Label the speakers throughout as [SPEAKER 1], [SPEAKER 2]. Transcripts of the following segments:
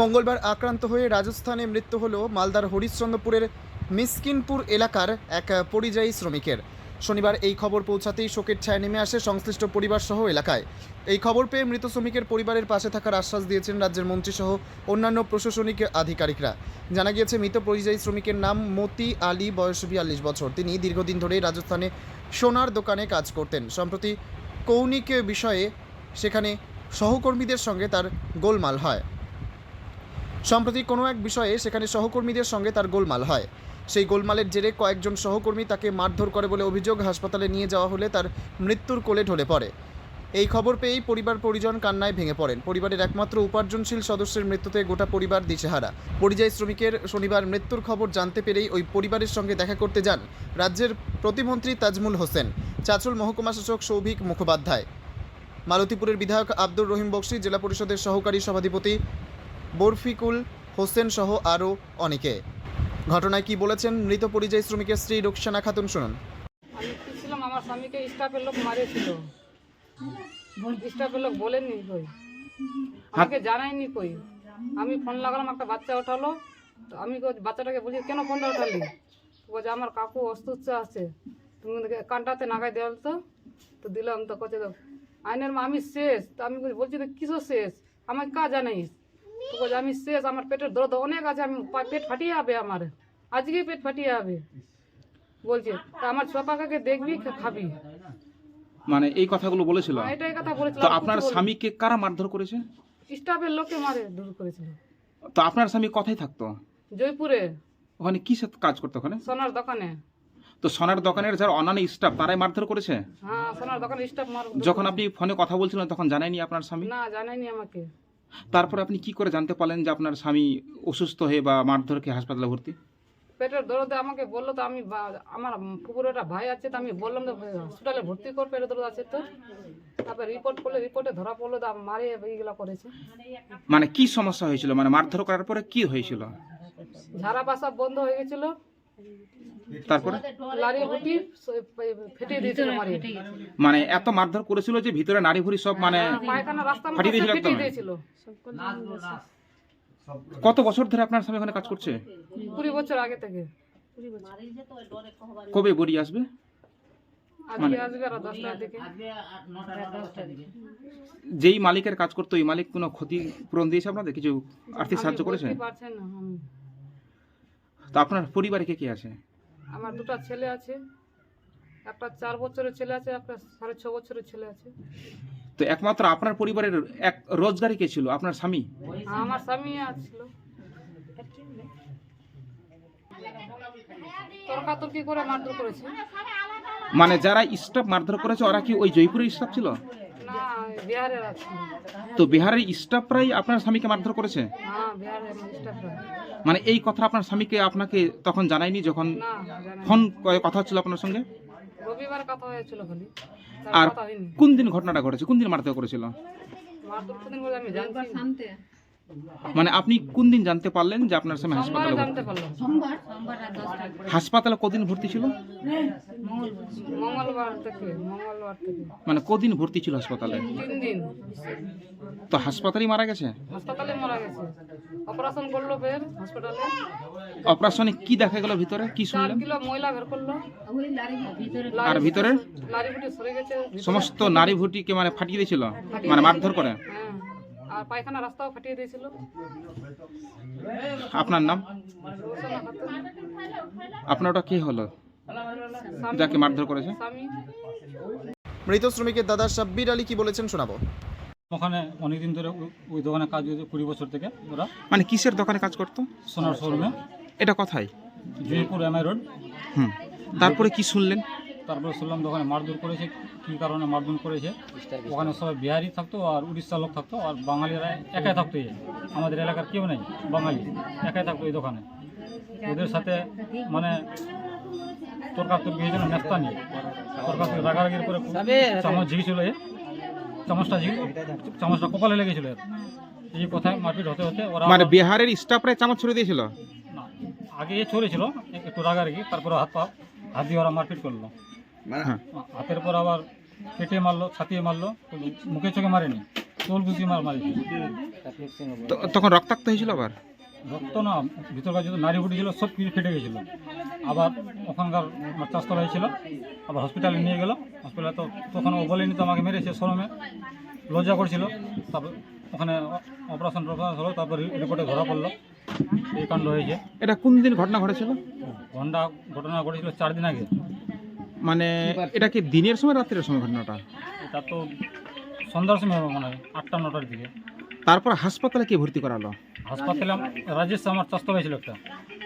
[SPEAKER 1] মঙ্গলবার আক্রান্ত হয়ে রাজস্থানে মৃত্যু হল মালদার হরিশ্চন্দ্রপুরের মিসকিনপুর এলাকার এক পরিযায়ী শ্রমিকের। শনিবার এই খবর পৌঁছাতেই শোকের ছায়া নেমে আসে সংশ্লিষ্ট পরিবার সহ এলাকায়। এই খবর পেয়ে মৃত শ্রমিকের পরিবারের পাশে থাকার আশ্বাস দিয়েছেন রাজ্যের মন্ত্রী সহ অন্যান্য প্রশাসনিক আধিকারিকরা। জানা গিয়েছে, মৃত পরিযায়ী শ্রমিকের নাম মতি আলী, বয়স বিয়াল্লিশ বছর। তিনি দীর্ঘদিন ধরে রাজস্থানে সোনার দোকানে কাজ করতেন। সম্প্রতি কৌণিক বিষয়ে সেখানে সহকর্মীদের সঙ্গে তার গোলমাল হয়। সম্প্রতি কোনো এক বিষয়ে সেখানে সহকর্মীদের সঙ্গে তার গোলমাল হয়। সেই গোলমালের জেরে কয়েকজন সহকর্মী তাকে মারধর করে বলে অভিযোগ, হাসপাতালে নিয়ে যাওয়া হলে তার মৃত্যুর কোলে ঢলে পড়ে। এই খবর পেয়েই পরিবার পরিজন কান্নায় ভেঙে পড়েন। পরিবারের একমাত্র উপার্জনশীল সদস্যের মৃত্যুতে গোটা পরিবার দিশেহারা। পরিযায়ী শ্রমিকের শনিবার মৃত্যুর খবর জানতে পেরেই ওই পরিবারের সঙ্গে দেখা করতে যান রাজ্যের প্রতিমন্ত্রী তাজমুল হোসেন, চাচল মহকুমা শাসক সৌভিক মুখোপাধ্যায়। মালতীপুরের বিধায়ক আব্দুর রহিম বক্সি, জেলা পরিষদের সহকারী সভাধিপতি বরফিকুল হোসেন সহ আরও অনেকে। ঘটনায় কি বলেছেন মৃত পরিযায়ী শ্রমিকের স্ত্রী রুকসানা খাতুন শুনুন।
[SPEAKER 2] আমি ছিলাম আমার স্বামীকে স্টাফের লোক মারেছিল। স্টাফের লোক বলেননি কই? আমাকে জানায়নি কই? আমি ফোন লাগালাম, একটা বাচ্চা ওঠালো। তো আমি বাচ্চাটাকে বলছি কেন ফোনটা ওঠালি? বলছে, আমার কাকু অসুস্থ আছে। তুমি কানটাতে নাগাই দেওয়াল তো? তো দিলাম, তো কচে তো আইনের আমি শেষ। তো আমি বলছি- তো কিসও শেষ? আমাকে কা জানাইস? তো বলছে আমি শেষ আমার পেটের দর্দ অনেক আছে আমি পেট ফাটিয়ে যাবে আমার। আজকেই পেট ফাটিয়ে যাবে বলছে তা আমার ছোপাকাকে দেখবি খাবি?
[SPEAKER 3] মানে এই কথাগুলো বলেছিল?
[SPEAKER 2] এটাই কথা বলেছিল।
[SPEAKER 3] তো আপনার স্বামীকে কারা মারধর করেছে?
[SPEAKER 2] স্টাফের লোকে মারে দূর করেছিল।
[SPEAKER 3] তো আপনার স্বামী কথাই থাকতো?
[SPEAKER 2] জয়পুরে।
[SPEAKER 3] ওখানে কি কাজ করতো ওখানে?
[SPEAKER 2] সোনার দোকানে।
[SPEAKER 3] তো সোনার দোকানের যারা অন্যান্য স্টাফ তারাই মারধর করেছে?
[SPEAKER 2] হ্যাঁ সোনার দোকানে স্টাফ মার
[SPEAKER 3] যখন আপনি ফোনে কথা বলছিলেন তখন জানায়নি আপনার স্বামী?
[SPEAKER 2] না জানায়নি আমাকে।
[SPEAKER 3] তারপর আপনি কি করে জানতে পারলেন যে আপনার স্বামী অসুস্থ হয়ে বা মারধর খেয়ে হাসপাতালে ভর্তি?
[SPEAKER 2] পেটের দরদে আমাকে বলল তো আমি আমার পুকুরে একটা ভাই আছে তো আমি বললাম তো হসপিটালে ভর্তি কর পেটের দরদ আছে তো তারপরে রিপোর্ট করলে রিপোর্টে ধরা পড়ল তো মারে এইগুলো করেছে।
[SPEAKER 3] মানে কি সমস্যা হয়েছিল? মানে মারধর করার পরে কি হয়েছিল?
[SPEAKER 2] ঝাড়া বাসা বন্ধ হয়ে গেছিল।
[SPEAKER 3] তারপরে? মানে এত মারধর করেছিল যে ভিতরে নারী ভুড়ি সব মানে ফাটিয়ে দিয়েছিল একদম? কত বছর ধরে আপনার স্বামী ওখানে কাজ করছে?
[SPEAKER 2] কুড়ি বছর আগে থেকে।
[SPEAKER 3] কবে বড়ি আসবে?
[SPEAKER 2] দিকে
[SPEAKER 3] যেই মালিকের কাজ করতো ওই মালিক কোনো ক্ষতিপূরণ দিয়েছে আপনাদের? কিছু আর্থিক সাহায্য করেছে
[SPEAKER 2] বলতে পারছেন না আমি
[SPEAKER 3] তো আপনার পরিবারে কে কে আছে?
[SPEAKER 2] আমার দুটো ছেলে আছে একটা চার বছরের ছেলে আছে একটা সাড়ে ছ বছরের ছেলে আছে।
[SPEAKER 3] তো একমাত্র আপনার পরিবারের এক রোজগারই কে ছিল? আপনার স্বামী?
[SPEAKER 2] আমার স্বামী আছিল। তর্কাতর্কি করে মারধর করেছে।
[SPEAKER 3] মানে যারা স্টাফ মারধর করেছে ওরা কি ওই জয়পুরের স্টাফ ছিল?
[SPEAKER 2] বিহারের আছে।
[SPEAKER 3] তো বিহারের স্টাফরাই আপনার স্বামীকে মারধর করেছে?
[SPEAKER 2] হ্যাঁ বিহারের স্টাফরা
[SPEAKER 3] মানে এই কথা আপনার স্বামীকে আপনাকে তখন জানায়নি যখন
[SPEAKER 2] না
[SPEAKER 3] ফোন করে কথা হচ্ছিল আপনার সঙ্গে?
[SPEAKER 2] রবিবার কথা হয়েছিল খালি।
[SPEAKER 3] আর
[SPEAKER 2] কথা হয়নি।
[SPEAKER 3] কোন দিন ঘটনাটা ঘটেছে? কোন দিন মারধর করেছিল?
[SPEAKER 2] মারধর আমি
[SPEAKER 3] মানে আপনি কোন দিন জানতে পারলেন যে আপনার স্বামী হাসপাতালে হাসপাতালে কদিন ভর্তি ছিল? মানে কদিন ভর্তি ছিল হাসপাতালে? তো হাসপাতালেই মারা গেছে?
[SPEAKER 2] হাসপাতালে মারা গেছে। অপারেশন করল ফের হসপিটালে
[SPEAKER 3] অপারেশনে কি দেখা গেল ভিতরে? কি শুনলেন?
[SPEAKER 2] ময়লা বের করল।
[SPEAKER 3] আর ভিতরে।
[SPEAKER 2] লারি বুটি সরে গেছে। ভিতরে।
[SPEAKER 3] সমস্ত নারী ভুটিকে মানে ফাটিয়ে দিয়েছিল? মানে মারধর করে?
[SPEAKER 2] হ্যাঁ। আর পায়খানা রাস্তাও ফাটিয়ে দিয়েছিল।
[SPEAKER 3] আপনার নাম? আপনার ওটা কে হলো? যাকে মারধর করেছে?
[SPEAKER 1] মৃত শ্রমিকের দাদা সাব্বির আলী কি বলেছেন শোনাবো?
[SPEAKER 4] ওখানে অনেকদিন ধরে ওই- ওই দোকানে কাজ করছে কুড়ি বছর থেকে ওরা।
[SPEAKER 3] মানে কিসের দোকানে কাজ করতো?
[SPEAKER 4] সোনার শোরুমে।
[SPEAKER 3] এটা কথাই
[SPEAKER 4] জয়পুর এমআই রোড।
[SPEAKER 3] হুম। তারপরে কি শুনলেন?
[SPEAKER 4] তারপরে শুনলাম দোকানে মারধর করেছে কী কারণে মারধর করেছে? ওখানে সবাই বিহারি থাকতো আর উড়িষ্যার লোক থাকতো আর বাঙালিরা একাই থাকতো আমাদের এলাকার কেউ নেই বাঙালি একাই থাকতো এই দোকানে। ওদের সাথে মানে তর্কাতর্কি হয়েছিল নেস্তা নিয়ে। তর্কাতর্কি রাগারাগির করে চামচ ঝিঁকেছিল এ চামচটা ঝিঁকে চামচটা কপালে লেগেছিল এর। এই কথায় মারপিট হতে হতে ওরা
[SPEAKER 3] মানে বিহারের স্টাফরাই চামচ ছুড়ে দিয়েছিল?
[SPEAKER 4] আগে এ ছড়েছিল একটু রাগারাগি তারপরে হাত পা হাত দিয়ে ওরা মারপিট করল।
[SPEAKER 3] হ্যাঁ।
[SPEAKER 4] হাতের পর আবার পেটে মারলো ছাতিয়ে মারলো মুখে চোখে মারেনি চোল গুতি মার মারিছে
[SPEAKER 3] তো তখন রক্তাক্ত হয়েছিল আবার?
[SPEAKER 4] রক্ত না ভিতরকার যত নারী ফুটি ছিল সব কিছু ফেটে গেছিল। আবার ওখানকার চাষতলা হয়েছিল আবার হসপিটালে নিয়ে গেল। হসপিটালে তো তখন ও বলেনি তো আমাকে মেরেছে শরমে লজ্জা করছিল। তারপর ওখানে অপারেশন টপারেশন হলো তারপর রিপোর্টে ধরা পড়ল। এই কাণ্ড হয়েছে।
[SPEAKER 3] এটা কোন দিন ঘটনা ঘটেছিল?
[SPEAKER 4] ঘণ্টা ঘটনা ঘটেছিল চার দিন আগে।
[SPEAKER 3] মানে এটা কি দিনের সময় রাত্রের সময় ঘটনাটা?
[SPEAKER 4] এটা তো সন্ধ্যার সময় হবে মনে হয় আটটা নটার দিকে।
[SPEAKER 3] তারপর হাসপাতালে কি ভর্তি করালো?
[SPEAKER 4] হাসপাতালে রাজেশ আমার চাষতো হয়েছিল একটা।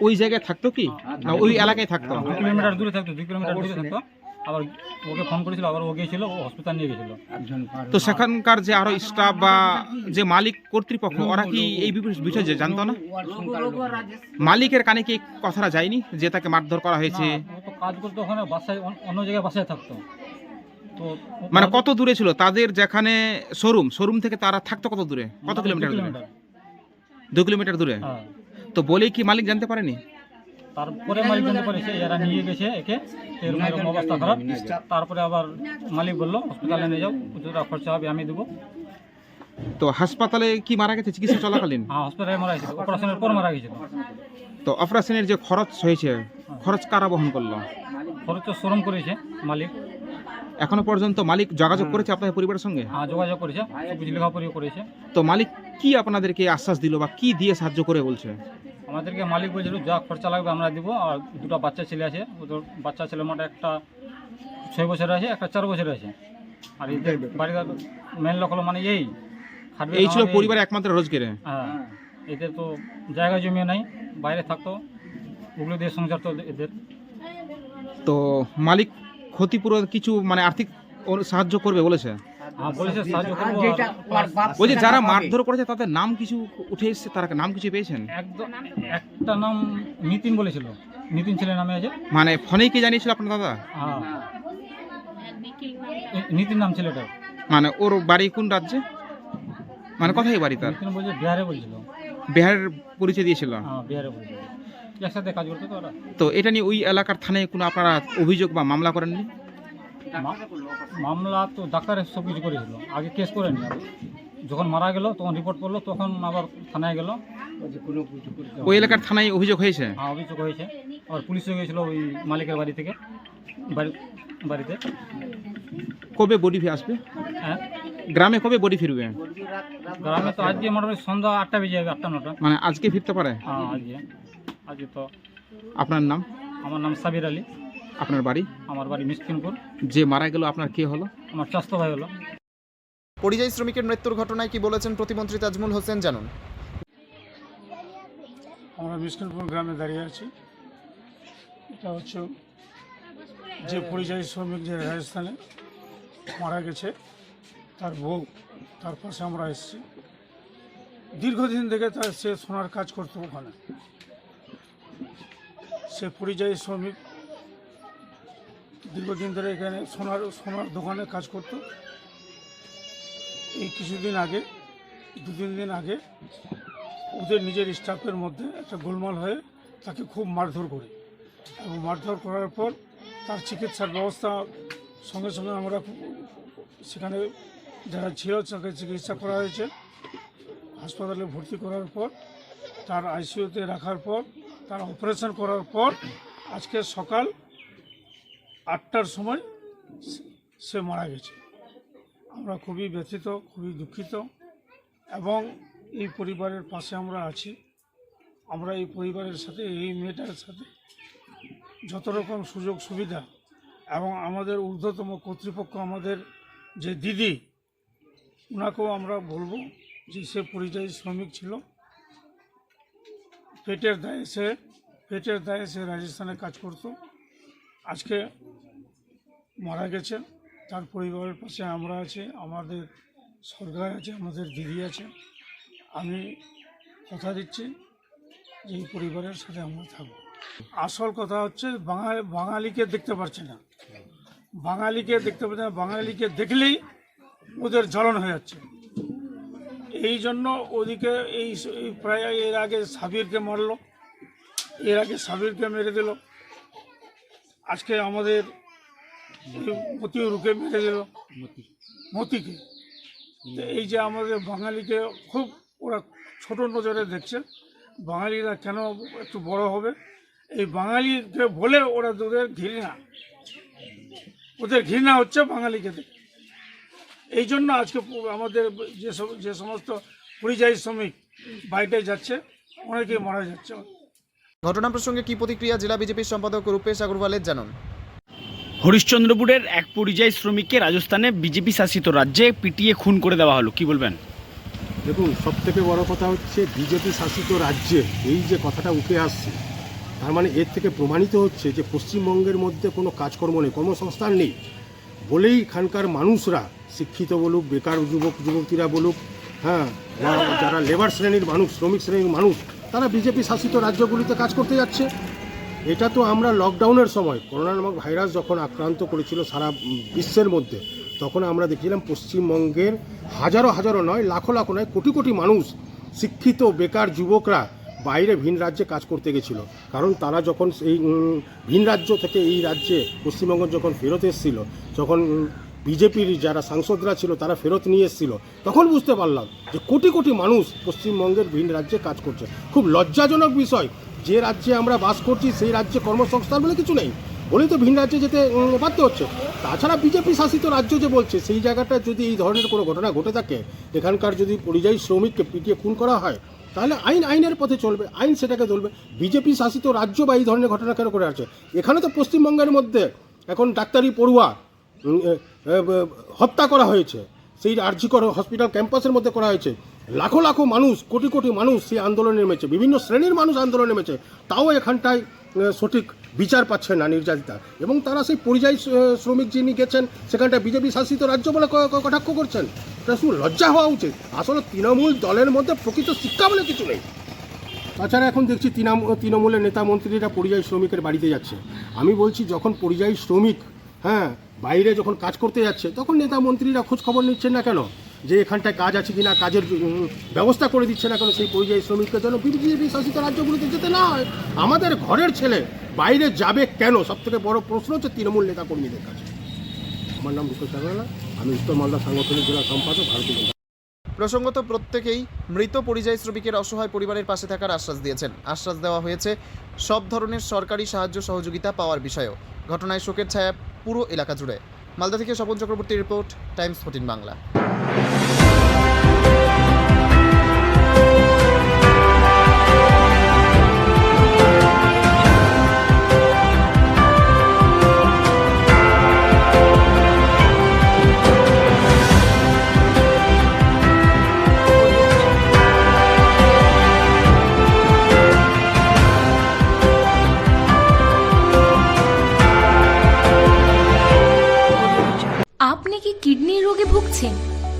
[SPEAKER 3] ওই জায়গায় থাকতো কি? না ওই এলাকায় থাকতো?
[SPEAKER 4] দু কিলোমিটার দূরে থাকতো দু কিলোমিটার দূরে থাকতো? আবার ওকে ফোন করেছিল আবার ও গিয়েছিল ও হসপিটাল নিয়ে গেছিল
[SPEAKER 3] তো সেখানকার যে আরও স্টাফ বা যে মালিক কর্তৃপক্ষ ওরা কি এই বিষয়ে যে জানতো না? মালিকের কানে কি কথাটা যায়নি যে তাকে মারধর করা হয়েছে?
[SPEAKER 4] তো কাজ করতো ওখানে বাসায় অন্য জায়গায় বাসায় থাকতো। তো
[SPEAKER 3] মানে কত দূরে ছিল? তাদের যেখানে শোরুম শোরুম থেকে তারা থাকতো কত দূরে? কত কিলোমিটার দূরে? দু কিলোমিটার দূরে?
[SPEAKER 4] হ্যাঁ।
[SPEAKER 3] তো বলেই কি মালিক জানতে পারেনি?
[SPEAKER 4] তারপরে মালিক জানতে পারেছে এরা নিয়ে গেছে একে এরকম এরকম অবস্থা খারাপ। তারপরে আবার মালিক বলল হসপিটালে নিয়ে যাও যতটা খরচা হবে আমি দেবো।
[SPEAKER 3] তো হাসপাতালে কি মারা গেছে? চিকিৎসা চলাকালীন?
[SPEAKER 4] হ্যাঁ হসপিটালে মারা গেছে অপারেশনের পর মারা গেছিল
[SPEAKER 3] তো অপারেশনের যে খরচ হয়েছে খরচ কারা বহন করল?
[SPEAKER 4] খরচ তো শ্রম করেছে মালিক।
[SPEAKER 3] এখনও পর্যন্ত মালিক যোগাযোগ করেছে আপনাদের পরিবারের সঙ্গে?
[SPEAKER 4] হ্যাঁ যোগাযোগ করেছে। লেখাপড়িও করেছে।
[SPEAKER 3] তো মালিক কি আপনাদেরকে আশ্বাস দিল বা কি দিয়ে সাহায্য করে বলছে?
[SPEAKER 4] আমাদেরকে মালিক বলছিল যা খরচা লাগবে আমরা দিব। আর দুটো বাচ্চা ছেলে আছে। ওদের বাচ্চা ছেলে মোটা একটা ছয় বছর আছে একটা চার বছর আছে। আর এদের বাড়ির মেন লোক হলো মানে এই।
[SPEAKER 3] এই ছিল পরিবারের একমাত্র রোজগারে?
[SPEAKER 4] হ্যাঁ এদের তো জায়গা জমি নাই বাইরে থাকতো। ওগুলো দিয়ে সংসার তো এদের।
[SPEAKER 3] তো মালিক ক্ষতিপূরণ কিছু মানে আর্থিক সাহায্য করবে বলেছে?
[SPEAKER 4] হ্যাঁ বলেছে সাহায্য করব।
[SPEAKER 3] ওই যে যারা মারধর করেছে তাদের নাম কিছু উঠে এসেছে? তারা নাম কিছু পেয়েছেন?
[SPEAKER 4] একদম একটা নাম নিতিন বলেছিল। নিতিন ছেলে নামে আছে।
[SPEAKER 3] মানে ফোনেই কি জানিয়েছিল আপনার দাদা?
[SPEAKER 4] হ্যাঁ। নিতিন নাম ছেলেটার
[SPEAKER 3] মানে ওর বাড়ি কোন রাজ্যে? মানে কোথায় বাড়ি তার
[SPEAKER 4] বিহারে বলছিল।
[SPEAKER 3] বিহারের পরিচয় দিয়েছিল।
[SPEAKER 4] হ্যাঁ বিহারে বলছিল। একসাথে কাজ করতো তো ওরা।
[SPEAKER 3] তো এটা নিয়ে ওই এলাকার থানায় কোনো আপনারা অভিযোগ বা মামলা করেননি?
[SPEAKER 4] মামলা তো ডাক্তার সব কিছু করেছিল। আগে কেস করেনি। যখন মারা গেল তখন রিপোর্ট করল তখন আবার থানায় গেল।
[SPEAKER 3] ওই এলাকার থানায় অভিযোগ হয়েছে?
[SPEAKER 4] হ্যাঁ অভিযোগ হয়েছে। আবার পুলিশও গিয়েছিল ওই মালিকের বাড়ি থেকে। বাড়ি বাড়িতে।
[SPEAKER 3] কবে বডি ফি আসবে?
[SPEAKER 4] হ্যাঁ।
[SPEAKER 3] গ্রামে কবে বডি ফিরবে?
[SPEAKER 4] গ্রামে তো আজকে মোটামুটি সন্ধ্যা আটটা বেজে যাবে আটটা নটা।
[SPEAKER 3] মানে আজকে ফিরতে পারে?
[SPEAKER 4] হ্যাঁ আজকে। আজকে তো
[SPEAKER 3] আপনার নাম?
[SPEAKER 4] আমার নাম সাবির আলী।
[SPEAKER 3] আপনার বাড়ি?
[SPEAKER 4] আমার বাড়ি মিসকিনপুর
[SPEAKER 3] যে মারা গেল আপনার কে হলো?
[SPEAKER 4] আমার স্বাস্থ্য ভাই হলো।
[SPEAKER 1] পরিযায়ী শ্রমিকের মৃত্যুর ঘটনায় কি বলেছেন প্রতিমন্ত্রী তাজমুল হোসেন জানুন।
[SPEAKER 5] আমরা মিসকিনপুর গ্রামে দাঁড়িয়ে আছি। এটা হচ্ছে যে পরিযায়ী শ্রমিক যে রাজস্থানে মারা গেছে তার বউ তার পাশে আমরা এসেছি। দীর্ঘদিন থেকে তার সে সোনার কাজ করতো ওখানে। সে পরিযায়ী শ্রমিক দীর্ঘদিন ধরে এখানে সোনার সোনার দোকানে কাজ করতো। এই কিছুদিন আগে, দু, তিন দিন আগে ওদের নিজের স্টাফের মধ্যে একটা গোলমাল হয়ে তাকে খুব মারধর করে। এবং মারধর করার পর তার চিকিৎসার ব্যবস্থা সঙ্গে সঙ্গে আমরা সেখানে যারা ছিল তাকে চিকিৎসা করা হয়েছে। হাসপাতালে ভর্তি করার পর, তার আইসিইউতে রাখার পর তার অপারেশন করার পর আজকে সকাল আটটার সময় সে- মারা গেছে। আমরা খুবই ব্যথিত, খুবই দুঃখিত এবং এই পরিবারের পাশে আমরা আছি। আমরা এই পরিবারের সাথে, এই মেয়েটার সাথে যত রকম সুযোগ সুবিধা এবং আমাদের ঊর্ধ্বতম কর্তৃপক্ষ আমাদের যে দিদি ওনাকেও আমরা বলব যে সে পরিযায়ী শ্রমিক ছিল। পেটের দায়ে সে, পেটের দায়ে সে রাজস্থানে কাজ করত। আজকে মারা গেছে। তার পরিবারের পাশে আমরা আছি, আমাদের সরকার আছে, আমাদের দিদি আছে। আমি কথা দিচ্ছি যে এই পরিবারের সাথে আমরা থাকব। আসল কথা হচ্ছে বাঙালি, বাঙালিকে দেখতে পাচ্ছে না। বাঙালিকে দেখতে পাচ্ছে না, বাঙালিকে দেখলেই ওদের জ্বলন হয়ে যাচ্ছে। এই জন্য ওদিকে এই প্রায় এর আগে সাবিরকে মারলো। এর আগে সাবিরকে মেরে দিল। আজকে আমাদের মতিউরকে মেরে দিল। মতিকে। এই যে আমাদের বাঙালিকে খুব ওরা ছোট নজরে দেখছে। বাঙালিরা কেন একটু বড় হবে? এই বাঙালিকে বলে ওরা ওদের ঘৃণা। ওদের ঘৃণা হচ্ছে বাঙালিকে দেখে এই জন্য আজকে আমাদের যেসব যে সমস্ত পরিযায়ী শ্রমিক বাইরে যাচ্ছে অনেকেই মারা যাচ্ছে।
[SPEAKER 1] ঘটনা প্রসঙ্গে কি প্রতিক্রিয়া জেলা বিজেপির সম্পাদক রূপেশ আগরওয়ালের জানান?
[SPEAKER 6] হরিশ্চন্দ্রপুরের এক পরিযায়ী শ্রমিককে রাজস্থানে বিজেপি শাসিত রাজ্যে পিটিয়ে খুন করে দেওয়া হলো। কি বলবেন?
[SPEAKER 7] দেখুন সব থেকে বড় কথা হচ্ছে বিজেপি শাসিত রাজ্যে এই যে কথাটা উঠে আসছে তার মানে এর থেকে প্রমাণিত হচ্ছে যে পশ্চিমবঙ্গের মধ্যে কোনো কাজকর্ম নেই কর্মসংস্থান নেই। বলেই এখানকার মানুষরা শিক্ষিত বলুক, বেকার যুবক, যুবতীরা বলুক হ্যাঁ বা যারা লেবার শ্রেণির মানুষ, শ্রমিক শ্রেণির মানুষ, তারা বিজেপি শাসিত রাজ্যগুলিতে কাজ করতে যাচ্ছে। এটা তো আমরা লকডাউনের সময় করোনা নামক ভাইরাস যখন আক্রান্ত করেছিল সারা বিশ্বের মধ্যে, তখন আমরা দেখেছিলাম পশ্চিমবঙ্গের হাজারো হাজারো নয়, লাখো লাখো নয়, কোটি কোটি মানুষ, শিক্ষিত, বেকার যুবকরা বাইরে ভিন রাজ্যে কাজ করতে গেছিল। কারণ তারা যখন এই ভিন রাজ্য থেকে এই রাজ্যে, পশ্চিমবঙ্গ যখন ফেরত এসেছিল, যখন বিজেপির যারা সাংসদরা ছিল, তারা ফেরত নিয়ে এসেছিল। তখন বুঝতে পারলাম যে কোটি কোটি মানুষ পশ্চিমবঙ্গের ভিন রাজ্যে কাজ করছে। খুব লজ্জাজনক বিষয়, যে রাজ্যে আমরা বাস করছি, সেই রাজ্যে কর্মসংস্থান বলে কিছু নেই। বলেই তো ভিন রাজ্যে যেতে বাধ্য হচ্ছে। তাছাড়া বিজেপি শাসিত রাজ্য যে বলছে, সেই জায়গাটা যদি এই ধরনের কোনো ঘটনা ঘটে থাকে, এখানকার যদি পরিযায়ী শ্রমিককে পিটিয়ে খুন করা হয়, তাহলে আইন, আইনের পথে চলবে, আইন সেটাকে ধরবে। বিজেপি শাসিত রাজ্য বা এই ধরনের ঘটনা কেন করে আছে এখানে তো পশ্চিমবঙ্গের মধ্যে এখন ডাক্তারি পড়ুয়া হত্যা করা হয়েছে। সেই আরজিকর হসপিটাল ক্যাম্পাসের মধ্যে করা হয়েছে। লাখো লাখো মানুষ, কোটি কোটি মানুষ সেই আন্দোলনে নেমেছে। বিভিন্ন শ্রেণির মানুষ আন্দোলনে নেমেছে। তাও এখানটায় সঠিক বিচার পাচ্ছে না নির্যাতিতা। এবং তারা সেই পরিযায়ী শ্রমিক যিনি গেছেন, সেখানটায় বিজেপি শাসিত রাজ্য বলে কটাক্ষ করছেন। এটা শুধু লজ্জা হওয়া উচিত। আসলে তৃণমূল দলের মধ্যে প্রকৃত শিক্ষা বলে কিছু নেই। তাছাড়া এখন দেখছি তৃণমূল তৃণমূলের নেতা মন্ত্রীরা পরিযায়ী শ্রমিকের বাড়িতে যাচ্ছে। আমি বলছি যখন পরিযায়ী শ্রমিক হ্যাঁ বাইরে যখন কাজ করতে যাচ্ছে, তখন নেতা মন্ত্রীরা খোঁজ খবর নিচ্ছেন না কেন? যে এখানটায় কাজ আছে কিনা, কাজের ব্যবস্থা করে দিচ্ছে না কেন সেই পরিযায়ী শ্রমিককে যেন বিজেপি শাসিত রাজ্যগুলিতে যেতে না হয়? আমাদের ঘরের ছেলে বাইরে যাবে কেন? সব থেকে বড় প্রশ্ন হচ্ছে তৃণমূল নেতা কর্মীদের কাছে। আমার নাম রূপেশ আগরওয়ালা আমি উত্তর মালদা সাংগঠনিক জেলা সম্পাদক, ভারতীয়
[SPEAKER 1] প্রসঙ্গত প্রত্যেকেই মৃত পরিযায়ী শ্রমিকের অসহায় পরিবারের পাশে থাকার আশ্বাস দিয়েছেন। আশ্বাস দেওয়া হয়েছে, সব ধরনের সরকারি সাহায্য সহযোগিতা পাওয়ার বিষয়েও। ঘটনায় শোকের ছায়া পুরো এলাকা জুড়ে। মালদা থেকে Swapan Chakraborty report Times fourteen Bangla.